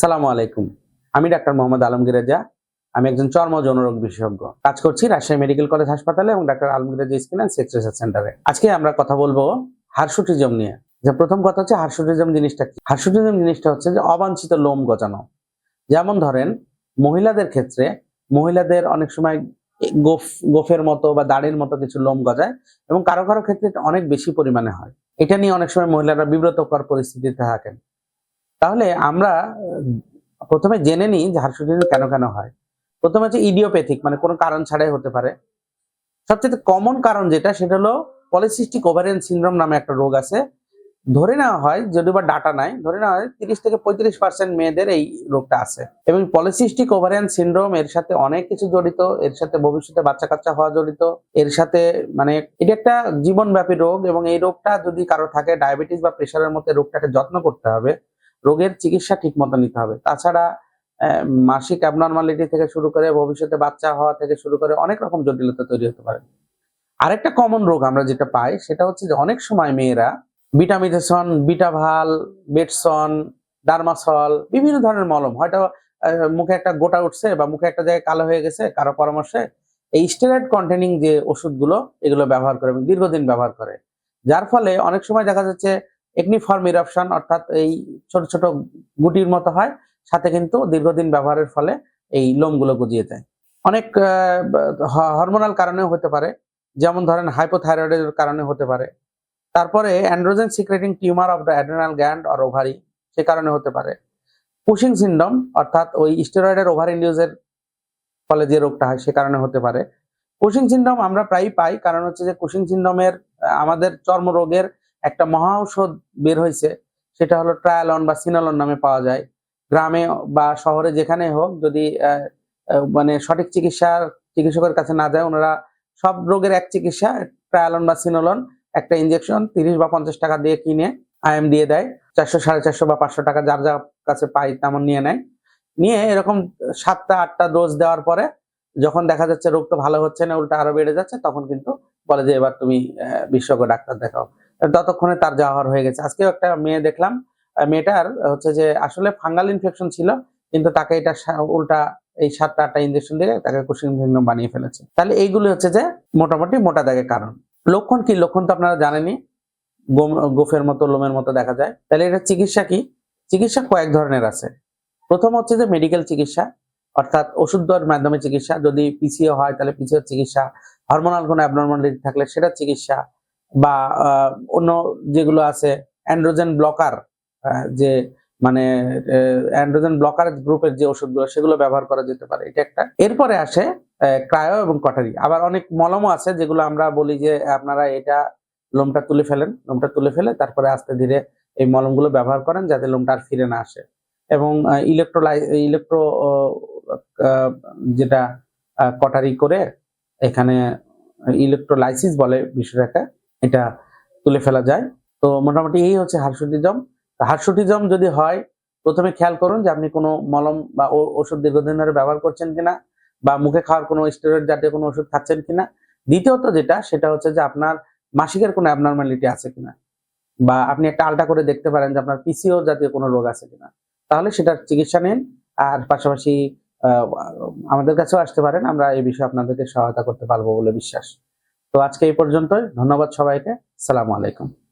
সালামু আলাইকুম। আমি ডাক্তার মোহাম্মদ আলমগীর রেজা। আমি একজন চর্ম যৌনরোগ বিশেষজ্ঞ। কাজ করছি রাজশাহী মেডিকেল কলেজ হাসপাতালে এবং doctor Alamgir Reza skin and sex research সেন্টারে। আজকে আমরা কথা বলব হার্সুটিজম নিয়ে। যে প্রথম কথা হচ্ছে হার্সুটিজম জিনিসটা কি? হার্সুটিজম জিনিসটা হচ্ছে যে অবাঞ্ছিত লোম গজানো। যেমন ধরেন, মহিলাদের ক্ষেত্রে মহিলাদের অনেক সময় গোফ, গোফের মতো বা দাড়ির মতো কিছু লোম গজায় এবং কারও কারও ক্ষেত্রে অনেক বেশি পরিমাণে হয়। এটা নিয়ে অনেক সময় মহিলারা বিব্রতকর পরিস্থিতিতে থাকেন। তাহলে আমরা, প্রথমে জেনে নিই যে কেন কেন হয়। প্রথমে হচ্ছে ইডিওপ্যাথিক মানে কোনো কারণ ছাড়াই হতে পারে। সবচেয়ে কমন কারণ যেটা, সেটা হলো পলিসিস্টিক ওভারিয়ান সিনড্রোম নামে একটা রোগ আছে। ধরে নেওয়া হয় যদি বা ডাটা নাই, ধরে নেওয়া হয় তিরিশ থেকে পঁয়ত্রিশ পার্সেন্ট মেয়েদের এই রোগটা আছে। এবং পলিসিস্টিক ওভারিয়ান সিনড্রোম এর সাথে অনেক কিছু জড়িত, এর সাথে ভবিষ্যতে বাচ্চা কাচ্চা হওয়া জড়িত, এর সাথে মানে এটা একটা জীবনব্যাপী রোগ এবং এই রোগটা যদি কারও থাকে ডায়াবেটিস বা প্রেশারের মতো রোগটাকে যত্ন করতে হবে। রোগের চিকিৎসা ঠিক মতো নিতে হবে। তাছাড়া মাসিক অ্যাবনর্মালিটি থেকে শুরু করে ভবিষ্যতে বাচ্চা হওয়া থেকে শুরু করে অনেক রকম জটিলতা তৈরি হতে পারে। আরেকটা কমন রোগ আমরা যেটা পাই সেটা হচ্ছে যে অনেক সময় মেয়েরা বিটামিটেশন বিটাভাল বেটসন ডার্মাসল বিভিন্ন ধরনের মলম, হয়তো মুখে একটা গোটা উঠছে বা মুখে একটা জায়গায় কালো হয়ে গেছে কারও পরামর্শে, এই স্টেরয়েড কন্টেনিং যে ওষুধগুলো এগুলো ব্যবহার করে এবং দীর্ঘদিন ব্যবহার করে। যার ফলে অনেক সময় দেখা যাচ্ছে একনিফর্ম ইরাপশন অর্থাৎ এই ছোট ছোট গুটির মতো হয়, সাথে কিন্তু দীর্ঘদিন ব্যবহারের ফলে এই লোমগুলো গজিয়ে যায়। অনেক হরমোনাল কারণেও হতে পারে, যেমন ধরেন হাইপোথাইরয়েডের কারণে হতে পারে। তারপরে androgen secreting tumour of the adrenal gland or ovary সে কারণে হতে পারে। পুশিং সিন্ডম অর্থাৎ ওই স্টেরয়েডের ওভার ইন্ডিউজের ফলে যে রোগটা হয়, সে কারণে হতে পারে। কুশিং সিন্ডম আমরা প্রায়ই পাই, কারণ হচ্ছে যে কুশিং সিন্ডমের আমাদের চর্মরোগের একটা মহা ঔষধ বের হয়েছে, সেটা হলো ট্রায়ালন বা সিনালন নামে পাওয়া যায়। গ্রামে বা শহরে যেখানে হোক যদি মানে সঠিক চিকিৎসার চিকিৎসকের কাছে না যায়, ওনারা সব রোগের এক চিকিৎসা, ট্রায়ালন বা সিনোলন, একটা ইঞ্জেকশন তিরিশ বা পঞ্চাশ টাকা দিয়ে কিনে আইএম দিয়ে দেয়। চারশো, সাড়ে চারশো বা পাঁচশো টাকা যার যার কাছে পাই তেমন নিয়ে নেয়। নিয়ে এরকম সাতটা, আটটা ডোজ দেওয়ার পরে যখন দেখা যাচ্ছে রোগ তো ভালো হচ্ছে না, উল্টা আরও বেড়ে যাচ্ছে, তখন কিন্তু বলে যে এবার তুমি বিশেষজ্ঞ, ডাক্তার দেখাও। ততক্ষণে তার যাওয়ার হয়ে গেছে। আজকেও একটা মেয়ে দেখলাম মেয়েটার হচ্ছে যে আসলে ফাঙ্গাল ইনফেকশন ছিল, কিন্তু তাকে এটা উল্টা এই সাতটা আটটা ইঞ্জেকশন দিয়ে তাকে কুশিং সিন্ড্রোম বানিয়ে ফেলেছে। তাহলে এইগুলো হচ্ছে যে মোটামুটি মোটা দাগের কারণ। লক্ষণ কি? লক্ষণ তো আপনারা জানেনই। গোম- গোফের মতো, লোমের মতো দেখা যায়। তাহলে এটা চিকিৎসা কি? চিকিৎসা কয়েক ধরনের আছে। প্রথম হচ্ছে যে মেডিকেল চিকিৎসা, অর্থাৎ ওষুধ দেওয়ার মাধ্যমে চিকিৎসা। যদি পিসিও হয়, তাহলে পিসিও চিকিৎসা। হরমোনাল কোনো অ্যাবনর্মালিটি থাকলে সেটা চিকিৎসা। বা অন্য যেগুলো আছে অ্যান্ড্রোজেন ব্লকার যে মানে অ্যান্ড্রোজেন ব্লকার গ্রুপের যে ওষুধগুলো, সেগুলো ব্যবহার করা যেতে পারে। এটা একটা। এরপরে আসে ক্রায়ো এবং কটারি। আবার অনেক মলমও আছে, যেগুলো আমরা বলি যে, আপনারা এটা লোমটা তুলে ফেলেন। লোমটা তুলে ফেলে, তারপরে আস্তে ধীরে এই মলমগুলো ব্যবহার করেন, যাতে লোমটা আর ফিরে না আসে। এবং ইলেকট্রোলাই ইলেকট্রো যেটা কটারি করে, এখানে ইলেকট্রোলাইসিস বলে বিষয়টাকে এটা তুলে ফেলা যায়। তো মোটামুটি এই হচ্ছে হার্সুটিজম হার্সুটিজম যদি হয়, প্রথমে খেয়াল করুন যে আপনি কোনো মলম বা ওষুধ দীর্ঘদিন ধরে ব্যবহার করছেন কিনা বা মুখে খাওয়ার কোনো স্টেরয়েড জাতীয় কোনো ওষুধ খাচ্ছেন কিনা। দ্বিতীয়ত যেটা, সেটা হচ্ছে যে আপনার মাসিকের কোনো অ্যাবনর্মালিটি আছে কিনা বা আপনি একটা আলটা করে দেখতে পারেন যে আপনার পিসিও জাতীয় কোনো রোগ আছে কিনা। তাহলে সেটার চিকিৎসা নিন আর পাশাপাশি আমাদের কাছেও আসতে পারেন। আমরা এই বিষয়ে আপনাদেরকে সহায়তা করতে পারব বলে বিশ্বাস। তো আজকে এই পর্যন্তই। ধন্যবাদ সবাইকে। সালামু আলাইকুম।